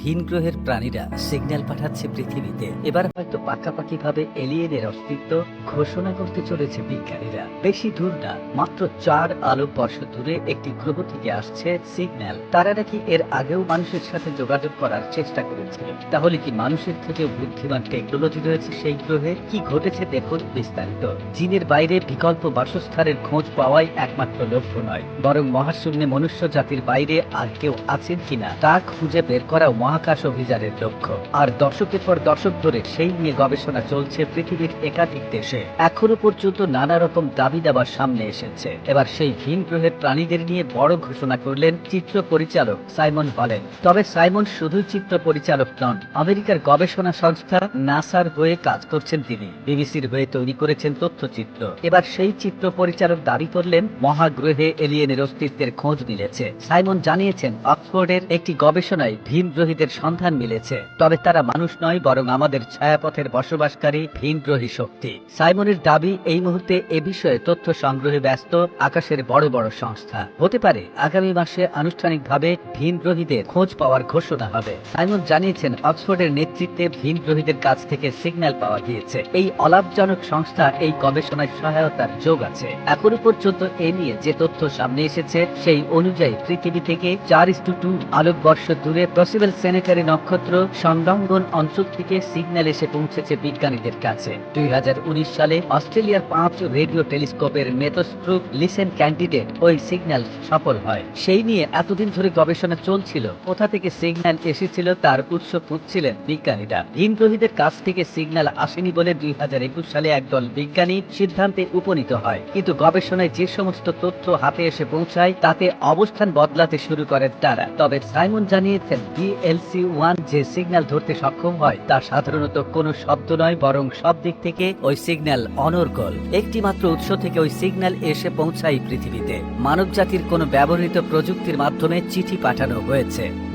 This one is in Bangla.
ভিন গ্রহের প্রাণীরা সিগন্যাল পাঠাচ্ছে পৃথিবীতে। এবার হয়তো পাকাপাকি ভাবে এলিয়েনের অস্তিত্ব ঘোষণা করতে চলেছে বিজ্ঞানীরা। বেশি দূর না, মাত্র চার আলোক বর্ষ দূরে একটি গ্রহ থেকে আসছে সিগন্যাল। তারা নাকি এর আগেও মানুষের সাথে যোগাযোগ করার চেষ্টা করেছিল। তাহলে কি মানুষের থেকেও বুদ্ধিমান টেকনোলজি রয়েছে সেই গ্রহে? কি ঘটেছে দেখুন বিস্তারিত। চীনের বাইরে বিকল্প বাসস্থানের খোঁজ পাওয়াই একমাত্র লক্ষ্য নয়, বরং মহাশূন্যে মনুষ্য জাতির বাইরে আর কেউ আছেন কিনা তা খুঁজে বের করা মহাকাশ অভিযানের লক্ষ্য। আর দশকের পর দশক ধরে সেই নিয়ে গবেষণা চলছে পৃথিবীর একাধিক দেশে। এখনও পর্যন্ত নানা রকম দাবি দাবার সামনে এসেছে। এবার সেই ভিন গ্রহের প্রাণীদের নিয়ে বড় ঘোষণা করলেন চিত্র পরিচালক সাইমন বলেন তবে সাইমন শুধুই চিত্র পরিচালক নন, আমেরিকার গবেষণা সংস্থা নাসার হয়ে কাজ করছেন তিনি। বিবিসির হয়ে তৈরি করেছেন তথ্যচিত্র। এবার সেই চিত্র পরিচালক দাবি করলেন, মহাগ্রহে এলিয়েনের অস্তিত্বের খোঁজ মিলেছে। সাইমন জানিয়েছেন, অক্সফোর্ডের একটি গবেষণায় ভিন গ্রহীদের সন্ধান মিলেছে। তবে তারা মানুষ নয়, বরং আমাদের ছায়াপথের বসবাসকারী ভিন গ্রহী শক্তি। সাইমনের দাবি এই মুহূর্তে এ বিষয়ে তথ্য সংগ্রহে ব্যস্ত আকাশের বড় বড় সংস্থা। হতে পারে আগামী মাসে আনুষ্ঠানিকভাবে ভিন গ্রহীদের খোঁজ পাওয়ার ঘোষণা হবে। সাইমন জানিয়েছেন, অক্সফোর্ডের নেতৃত্বে ভিন গ্রহীদের কাছ থেকে সিগন্যাল পাওয়া গিয়েছে। এই অলাভজনক সংস্থা এই গবেষণায় সহায়তার যোগ আছে। এখনও পর্যন্ত এ নিয়ে যে তথ্য সামনে এসেছে, সেই অনুযায়ী পৃথিবী থেকে চার ইস্টু টু আলোকবর্ষ দূরে পসিবল সেনেটারি নক্ষত্র সংলগ্ন অঞ্চল থেকে সিগন্যাল এসে পৌঁছেছে বিজ্ঞানীদের কাছে। দুই সালে অস্ট্রেলিয়ার পাঁচ রেডিও টেলিস্কোপের মেথোস্ট্রুপ লিসেন ক্যান্ডিডেট ওই সিগন্যাল সফল হয়। সেই নিয়ে এতদিন ধরে গবেষণা চলছিল, কোথা থেকে সিগন্যাল এসেছিল তার উৎস খুঁজছিলেন বিজ্ঞানীরা। ভিনগ্রহীদের কাছ থেকে সিগন্যাল আসেনি বলে দুই হাজার একুশ সালে একদল বিজ্ঞানী সিদ্ধান্তে উপনীত হয়। কিন্তু গবেষণায় যে সমস্ত তথ্য হাতে এসে পৌঁছায়, তাতে অবস্থান বদলাতে শুরু করেন তারা। তবে সাইমন জানিয়েছেন বিএলসি ওয়ান যে সিগন্যাল ধরতে সক্ষম হয়, তা সাধারণত কোনো শব্দ নয়, বরং সব দিক থেকে ওই সিগন্যাল অনর্গল। একটি মাত্র উৎস থেকে ওই সিগন্যাল এসে পৌঁছায় পৃথিবীতে। মানব জাতির কোনো ব্যবহৃত প্রযুক্তির মাধ্যমে চিঠি পাঠানো হয়েছে।